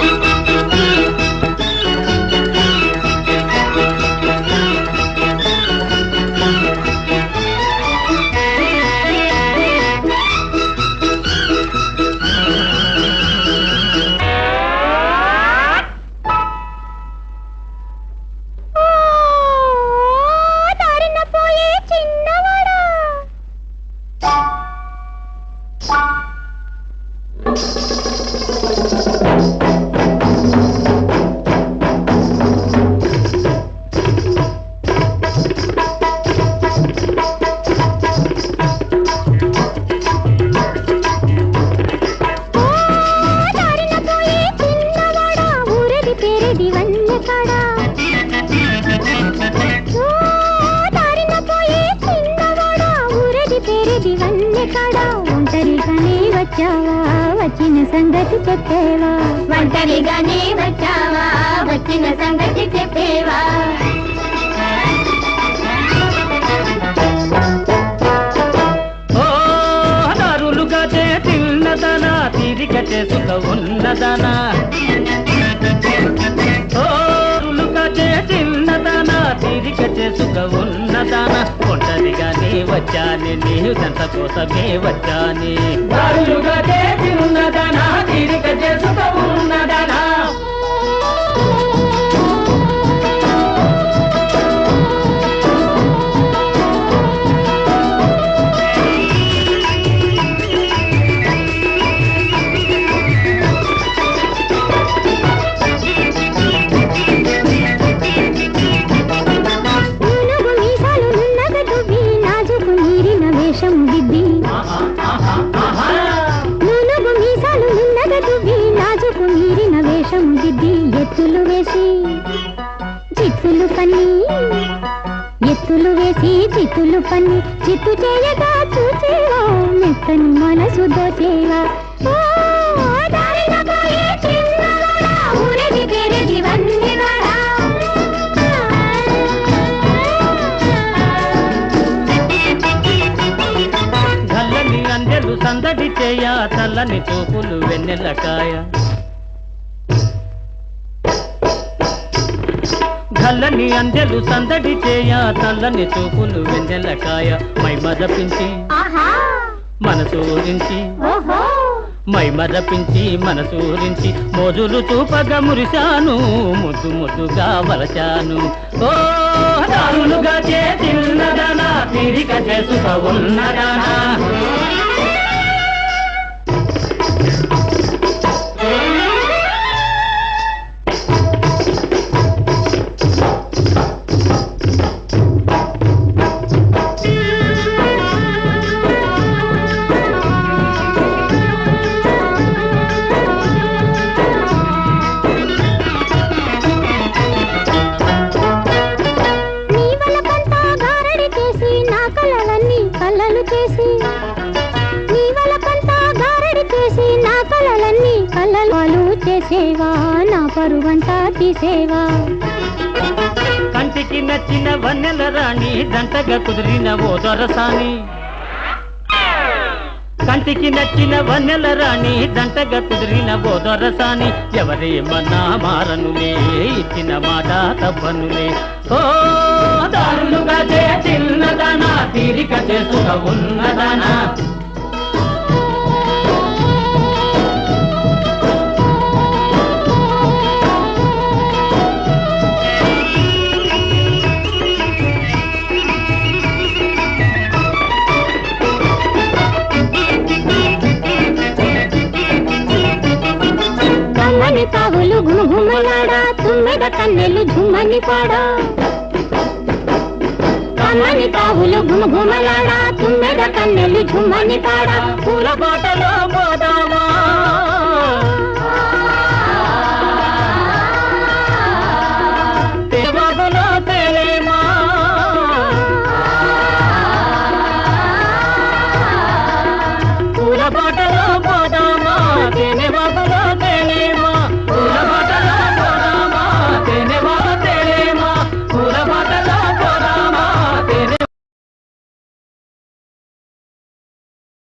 Thank you. ఊరది పేరది వన్యకాడా దారిన పోయే చిన్నవాడా ఊరది పేరది వన్యకాడా ఒంటరిగానే వచ్చావా వచ్చిన సంగతి చెప్పేవా? ఒంటరిగానే వచ్చావా వచ్చిన సంగతి చెప్పేవా? ఓ దారులుగా చేసుక ఉన్నదనా? తీరిక చేసుక నీ ఒంటరిగానే వచ్చాని నీవు దంత కోసమే వచ్చాని. దారులుగా తీరిక చేసుక మీరిన దిద్ది ఎత్తులు వేసి చిత్తులు పన్ని. ఎత్తులు వేసి చిత్తులు పన్ని. చిత్తు చేయగా చూసేవా మెత్తని మనసు దోచేవా సందడి చేయ చల్లని తోపులు వెన్నెలకాయ గల్లని అందెలు సందడి చేయ చల్లని చూపులు వెన్నెలకాయ మై మదపించి మనసూరించి మై మదపించి మనసూరించి మోజులు చూపగా మురిశాను ముద్దు ముద్దుగా వలచాను. ఓ దారులుగా చేసిన్నదనా తీరిక చేసుక ఉన్నదనా కలలన్నీ కలలు చేసి నీ వలకంతా గారడి చేసి నా కలలన్నీ కలలు చేసేవా నా పరువంతా తీసేవా? కంటికి నచ్చిన వన్నెల రాణి దంటగా కుదిరిన ఓ దొరసాని. కంటికి నచ్చిన వన్నెల రాణి దంటగా కుదిరిన ఓ దొరసాని. ఎవరేమన్నా మారనులే ఇచ్చిన మాట తప్పనులే. ఓ దారులుగా తీరిక చేసుక ఉన్నదానా. కమ్మని తావులు గుమగుమలాడా తుమ్మెద కన్నెలు ఝుమ్మని పాడా. కమ్మని కావులు గుమగుమలాడా తుమ్మెద కన్నెలు ఝుమ్మని తాడా పూల పాటలో పోదామా?